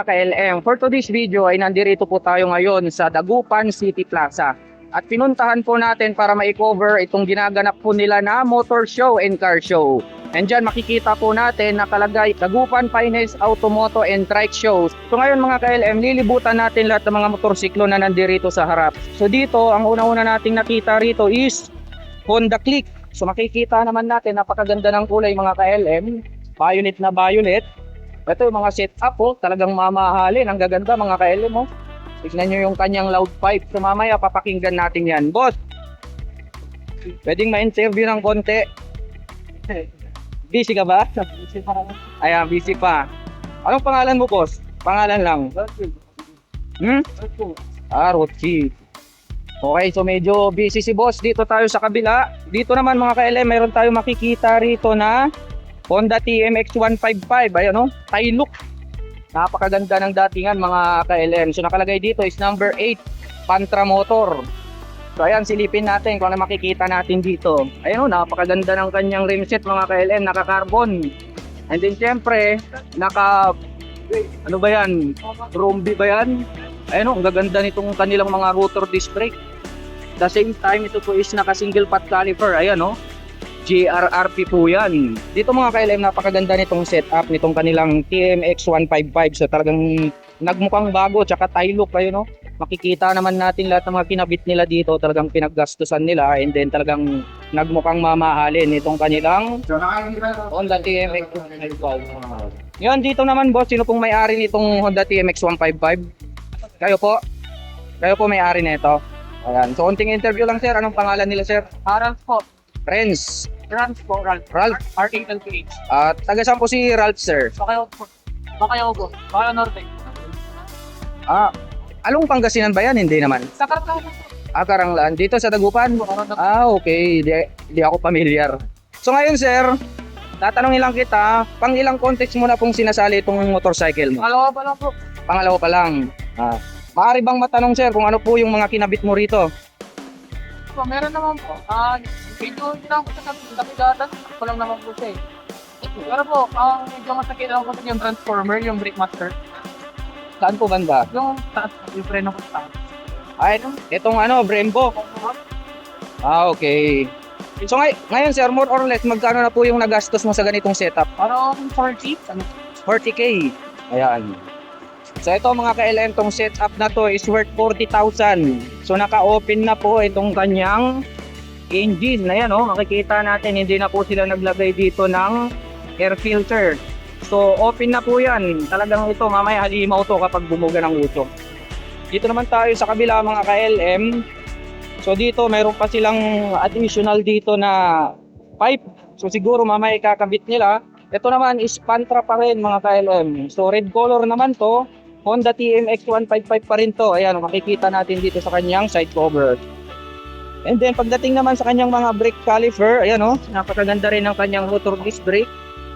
mga ka-LM, for today's video ay nandirito po tayo ngayon sa Dagupan City Plaza. At pinuntahan po natin para ma-cover itong ginaganap po nila na motor show and car show. And dyan makikita po natin nakalagay Dagupan Finest Automoto and Trike Shows. So ngayon mga ka-LM, lilibutan natin lahat ng mga motorsiklo na nandirito sa harap. So dito, ang una-una nating nakita rito is Honda Click. So makikita naman natin napakaganda ng kulay mga ka-LM. Violet na violet. Ito yung mga setup po, talagang mamahalin. Ang gaganda mga ka-LM mo. Tignan nyo yung kanyang loud pipe. So mamaya papakinggan natin yan. Boss, pwedeng ma-interview ng konti. Busy ka ba? Ayan, busy pa. Anong pangalan mo, boss? Pangalan lang. Hmm? Ah, Rochi. Okay, so medyo busy si boss. Dito tayo sa kabila. Dito naman mga ka-LM, mayroon tayo makikita rito na Honda TMX 155. Ayan o, Thai look. Napakaganda ng datingan mga ka-LM. So nakalagay dito is number 8, Pantra Motor. So ayan, silipin natin kung ano makikita natin dito. Ayan o, napakaganda ng kanyang rimset mga ka-LM, naka-carbon. And then syempre, naka, ano ba yan? Rumbi ba yan? Ayan o, ang gaganda nitong kanilang mga rotor disc brake. The same time, ito po is naka single pot caliper. Ayan o, JRRP po yan. Dito mga ka-LM, napakaganda nitong setup nitong kanilang TMX 155. So talagang nagmukhang bago, tsaka tie look kayo no. Makikita naman natin lahat ng mga kinabit nila dito, talagang pinaggastusan nila and then talagang nagmukhang mamahalin itong kanilang Honda TMX 155. Yan, dito naman boss, sino pong may-ari nitong Honda TMX 155? Kayo po? Kayo po may-ari nito? Ayan, so konting interview lang sir, anong pangalan nila sir? Ralph po. Friends, Ralph po, Ralph. Ralph. R8LPH. At taga saan po si Ralph sir? Bakayaw po. Bakayaw po. Bakayaw Norte. Ah, along Pangasinan ba yan? Hindi naman. Sa Kartao po. Ah, Karanglaan. Dito sa Dagupan? Ah, okay. Di, di ako familiar. So ngayon sir, tatanungin lang kita, pang ilang context mo na pong sinasali itong motorcycle mo? Alawa pa lang po. Pangalawa pa lang. Ah. Maaari bang matanong sir kung ano po yung mga kinabit mo rito? po. Meron naman po. Ah, medyo hindi lang po sa kapigatan. Ako lang naman po siya eh. Pero po, ang medyo masakit lang po yung transformer, yung brake master. Saan po banda? Yung taas, yung preno po sa taas. Ay, itong ano, Brembo. Ah, okay. So ngay ngayon sir, more or less, magkano na po yung nagastos mo sa ganitong setup? Parang 40. Ano? 40k. Ayan. So ito mga ka-LM, tong setup na to is worth 40,000. So naka-open na po itong kanyang engine. Ayan oh, makikita natin hindi na po sila naglagay dito ng air filter. So open na po yan. Talagang ito mamaya halimaw to kapag bumuga ng uso. Dito naman tayo sa kabila mga ka-LM. So dito meron pa silang additional dito na pipe. So siguro mamaya ikakabit nila. Ito naman is Pantra pa rin mga ka-LM. So red color naman to. Honda TMX 155 pa rin to. Ayan, makikita natin dito sa kanyang side cover. And then pagdating naman sa kanyang mga brake caliper, ayan oh, napakaganda rin ng kanyang rotor disc brake.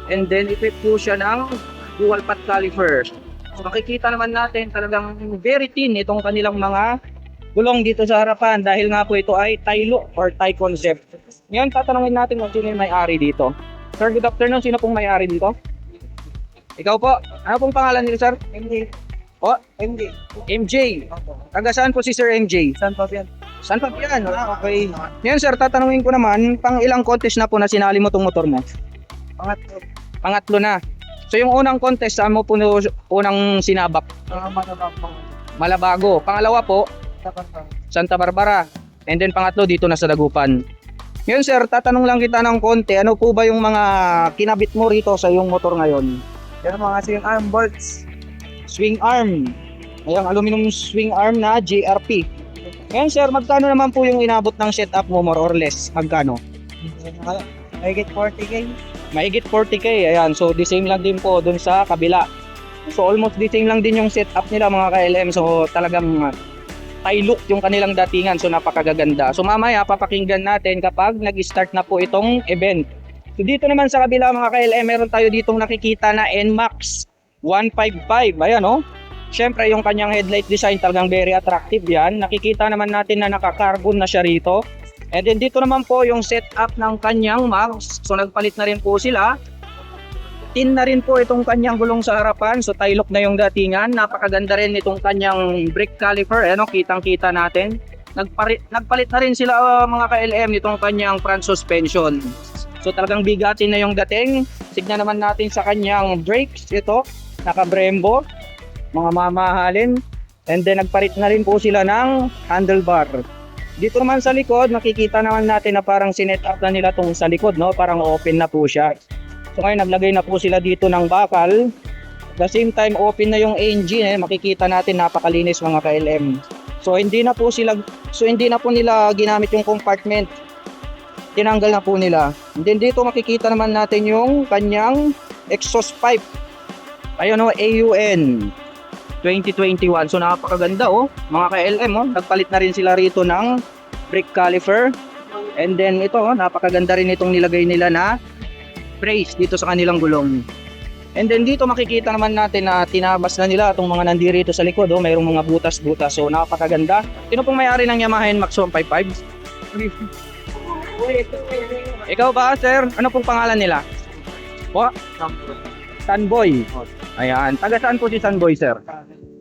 And then equip po siya ng dual path caliper. So, makikita naman natin talagang very thin itong kanilang mga gulong dito sa harapan dahil nga po ito ay look or Thai concept. Ngayon tatanungin natin kung sino yung may-ari dito. Sir, good afternoon. Sino pong may-ari dito? Ikaw po. Ano pong pangalan nila, sir? MJ. O, MJ. MJ. Taga saan po si Sir MJ? Saan pa yan? Saan pa yan? Ah, okay. Ngayon, sir, tatanungin ko naman, pang ilang contest na po na sinali mo tong motor mo? Pangatlo. Pangatlo na. So, yung unang contest, saan mo po unang sinabak? Manabang mga Malabago. Pangalawa po. Santa Barbara. And then pangatlo dito na sa Dagupan. Ngayon sir, tatanong lang kita ng konti, ano po ba yung mga kinabit mo rito sa yung motor ngayon? Yan mga yung arm bolts. Swing arm. Ayang aluminum swing arm na JRP. Ngayon sir, magkano naman po yung inabot ng setup mo more or less? Magkano? Mahigit 40k. Mahigit 40k. Ayan, so the same lang din po dun sa kabila. So almost the same lang din yung setup nila mga ka-LM. So talagang uh, Thai look yung kanilang datingan. So napakagaganda. So mamaya papakinggan natin kapag nag-start na po itong event. So dito naman sa kabila mga ka-LM, meron tayo ditong nakikita na NMAX 155. Ayan oh. Siyempre yung kanyang headlight design talagang very attractive yan. Nakikita naman natin na naka-carbon na siya rito. And then dito naman po yung setup ng kanyang mags. So nagpalit na rin po sila. tin na rin po itong kanyang gulong sa harapan. So tailok na yung datingan. Napakaganda rin itong kanyang brake caliper. Ano, kitang-kita natin. Nagpari, nagpalit na rin sila uh, mga ka-LM nitong kanyang front suspension. So talagang bigatin na yung dating. Tignan naman natin sa kanyang brakes. Ito, naka-Brembo. Mga mamahalin. And then nagpalit na rin po sila ng handlebar. Dito naman sa likod, makikita naman natin na parang sinet up na nila tong sa likod, no? Parang open na po siya. So ngayon naglagay na po sila dito ng bakal. At the same time, open na yung engine, eh. makikita natin napakalinis mga ka-LM. So hindi na po sila so hindi na po nila ginamit yung compartment. Tinanggal na po nila. And then dito makikita naman natin yung kanyang exhaust pipe. Ayun o, AUN 2021. So napakaganda oh. Mga ka-LM oh, nagpalit na rin sila rito ng brake caliper. And then ito oh, napakaganda rin itong nilagay nila na brace dito sa kanilang gulong. And then dito makikita naman natin na tinabas na nila itong mga nandirito sa likod. Oh, mayroong mga butas-butas. So napakaganda. Sino pong may-ari ng Yamaha NMAX 155? Ikaw ba, sir? Ano pong pangalan nila? Po? Sunboy. Ayan. Taga saan po si Sunboy, sir?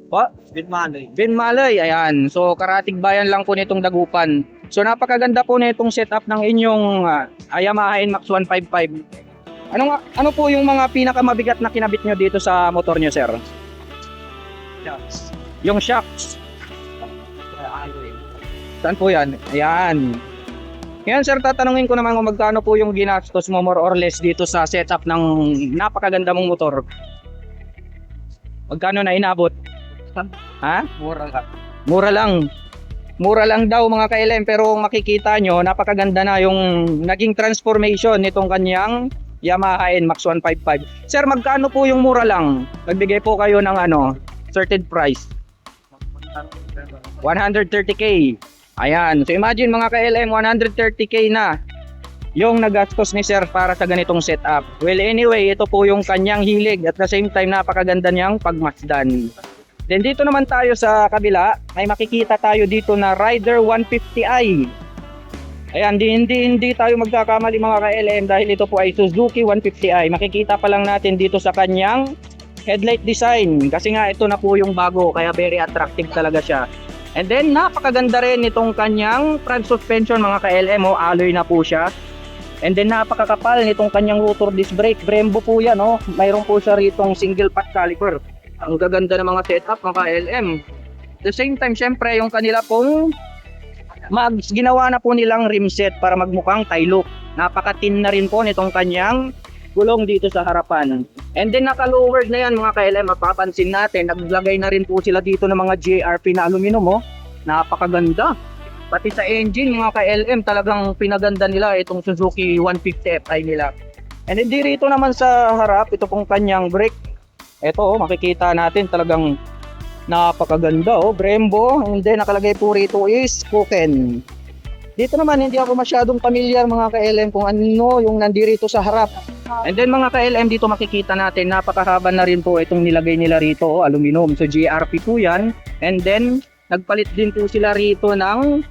Po? Bitmanay. Binmalay, ayan. So, karatig bayan lang po nitong dagupan. So, napakaganda po nitong setup ng inyong uh, Yamaha NMAX 155. Ano, ano po yung mga pinakamabigat na kinabit nyo dito sa motor nyo, sir? Yung shocks. Saan po yan? Ayan. Ngayon, sir, tatanungin ko naman kung magkano po yung ginastos mo more or less dito sa setup ng napakaganda mong motor. Magkano na inabot? Ha? Mura ka. Mura lang. Mura lang daw mga ka-LM pero kung makikita nyo, napakaganda na yung naging transformation nitong kanyang Yamaha NMAX 155. Sir, magkano po yung mura lang? Nagbigay po kayo ng ano, certain price. 130k. Ayan. So imagine mga ka-LM, 130k na yung nagastos ni Sir para sa ganitong setup. Well, anyway, ito po yung kanyang hilig at the same time napakaganda niyang pagmasdan. Then dito naman tayo sa kabila, may makikita tayo dito na Rider 150i. Ayan, hindi, hindi, hindi tayo magkakamali mga ka-LM dahil ito po ay Suzuki 150i. Makikita pa lang natin dito sa kanyang headlight design kasi nga ito na po yung bago kaya very attractive talaga siya. And then napakaganda rin itong kanyang front suspension mga ka-LM, oh, alloy na po siya. And then napakakapal nitong kanyang rotor disc brake. Brembo po yan, oh. Mayroon po siya ritong single patch caliper. Ang gaganda ng mga setup mga ka-LM. The same time, syempre, yung kanila pong mag ginawa na po nilang rim set para magmukhang tailok. Napakatin na rin po nitong kanyang gulong dito sa harapan. And then naka-lowered na yan mga ka-LM. Mapapansin natin, naglagay na rin po sila dito ng mga JRP na aluminum. Oh. Napakaganda. Pati sa engine mga ka-LM talagang pinaganda nila itong Suzuki 150 Fi nila. And then dito naman sa harap, ito pong kanyang brake. Ito oh, makikita natin talagang napakaganda oh, Brembo. And then nakalagay po rito is Kuken. Dito naman hindi ako masyadong familiar mga ka-LM kung ano yung nandirito sa harap. And then mga ka-LM dito makikita natin napakahaba na rin po itong nilagay nila rito, oh, aluminum. So GRP po yan. And then nagpalit din po sila rito ng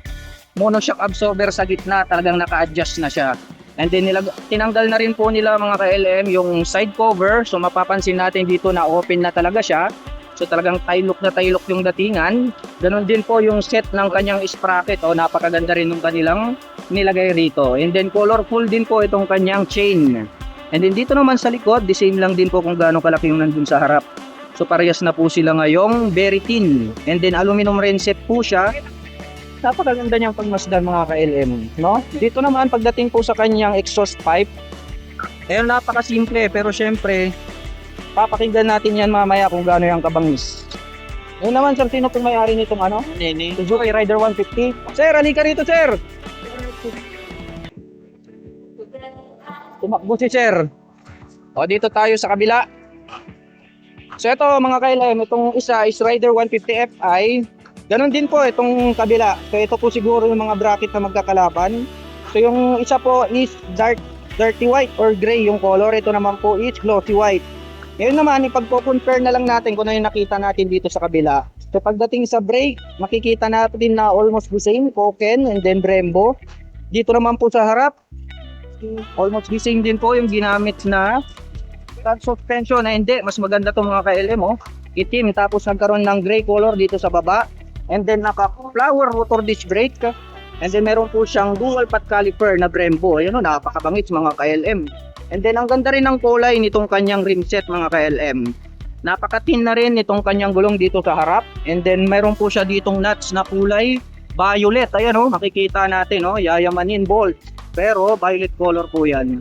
monoshock absorber sa gitna. Talagang naka-adjust na siya. And then nilag tinanggal na rin po nila mga ka-LM yung side cover. So mapapansin natin dito na open na talaga siya. So talagang tailok na tailok yung datingan. Ganon din po yung set ng kanyang sprocket. O napakaganda rin ng kanilang nilagay rito. And then colorful din po itong kanyang chain. And then dito naman sa likod, the same lang din po kung gaano kalaki yung nandun sa harap. So parehas na po sila ngayong very thin. And then aluminum ring set po siya. Napakaganda niyang pagmasdan mga ka-LM. No? Dito naman pagdating po sa kanyang exhaust pipe, ayun napakasimple pero syempre papakinggan natin yan mamaya kung gaano yung kabangis. Yun naman sir, sino pong may-ari nitong ano? Nini. Suzuki Rider 150. Sir, halika rito sir! Tumakbo si sir. O dito tayo sa kabila. So ito mga kailan, itong isa is Rider 150 Fi. Ganon din po itong kabila. So ito po siguro yung mga bracket na magkakalaban. So yung isa po is dark dirty white or gray yung color. Ito naman po is glossy white. Ngayon naman, ipagpo-compare na lang natin kung ano yung nakita natin dito sa kabila. So pagdating sa brake, makikita natin na almost the same, Koken and then Brembo. Dito naman po sa harap, almost the same din po yung ginamit na front suspension na hindi, mas maganda to mga KLM oh. Itim tapos nagkaroon ng gray color dito sa baba. And then naka flower rotor disc brake. And then meron po siyang dual path caliper na Brembo. Ayun oh, napakabangis mga KLM. And then ang ganda rin ng kulay nitong kanyang rim set mga KLM. Napakatin na rin itong kanyang gulong dito sa harap. And then meron po siya ditong nuts na kulay violet. Ayan oh, makikita natin oh, yayamanin bolt. Pero violet color po yan.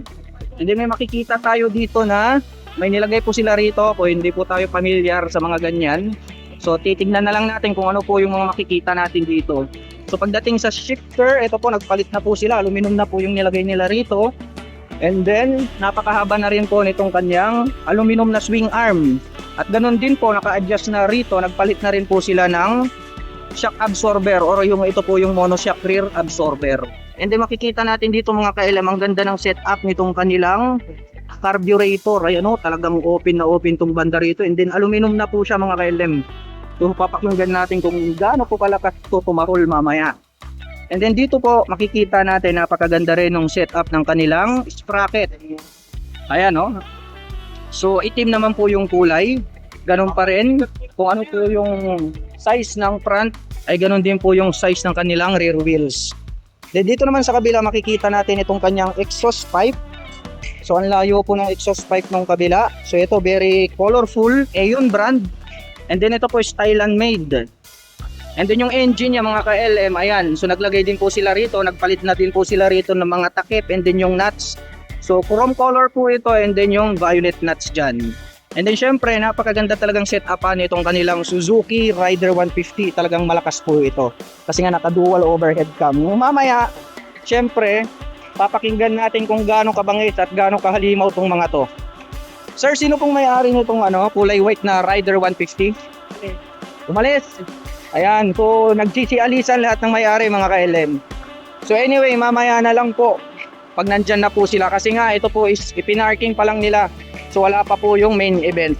And then may makikita tayo dito na may nilagay po sila rito kung hindi po tayo familiar sa mga ganyan. So titignan na lang natin kung ano po yung mga makikita natin dito. So pagdating sa shifter, ito po nagpalit na po sila. Aluminum na po yung nilagay nila rito. And then napakahaba na rin po nitong kanyang aluminum na swing arm. At ganun din po naka-adjust na rito, nagpalit na rin po sila ng shock absorber or yung ito po yung monoshock rear absorber. And then makikita natin dito mga kailam, ang ganda ng setup nitong kanilang carburetor. Ayan o, talagang open na open tong banda rito. And then aluminum na po siya mga kailam. So papakinggan natin kung gaano po kalakas to tumarol mamaya. And then dito po makikita natin napakaganda rin ng setup ng kanilang sprocket. Ayan o. So itim naman po yung kulay. Ganun pa rin. Kung ano po yung size ng front ay ganun din po yung size ng kanilang rear wheels. Then dito naman sa kabila makikita natin itong kanyang exhaust pipe. So ang layo po ng exhaust pipe ng kabila. So ito very colorful, Aeon brand. And then ito po is Thailand made. And then yung engine niya mga ka-LM, ayan. So naglagay din po sila rito, nagpalit na din po sila rito ng mga takip and then yung nuts. So chrome color po ito and then yung violet nuts dyan. And then syempre, napakaganda talagang setup nitong kanilang Suzuki Rider 150. Talagang malakas po ito. Kasi nga naka-dual overhead cam. Mamaya, syempre, papakinggan natin kung gaano kabangis at gaano kahalimaw tong mga to. Sir, sino pong may-ari nitong ano, kulay white na Rider 150? Umalis! Ayan, so nagsisialisan lahat ng may-ari mga ka-LM. So anyway, mamaya na lang po pag nandyan na po sila kasi nga ito po is ipinarking pa lang nila. So wala pa po yung main event.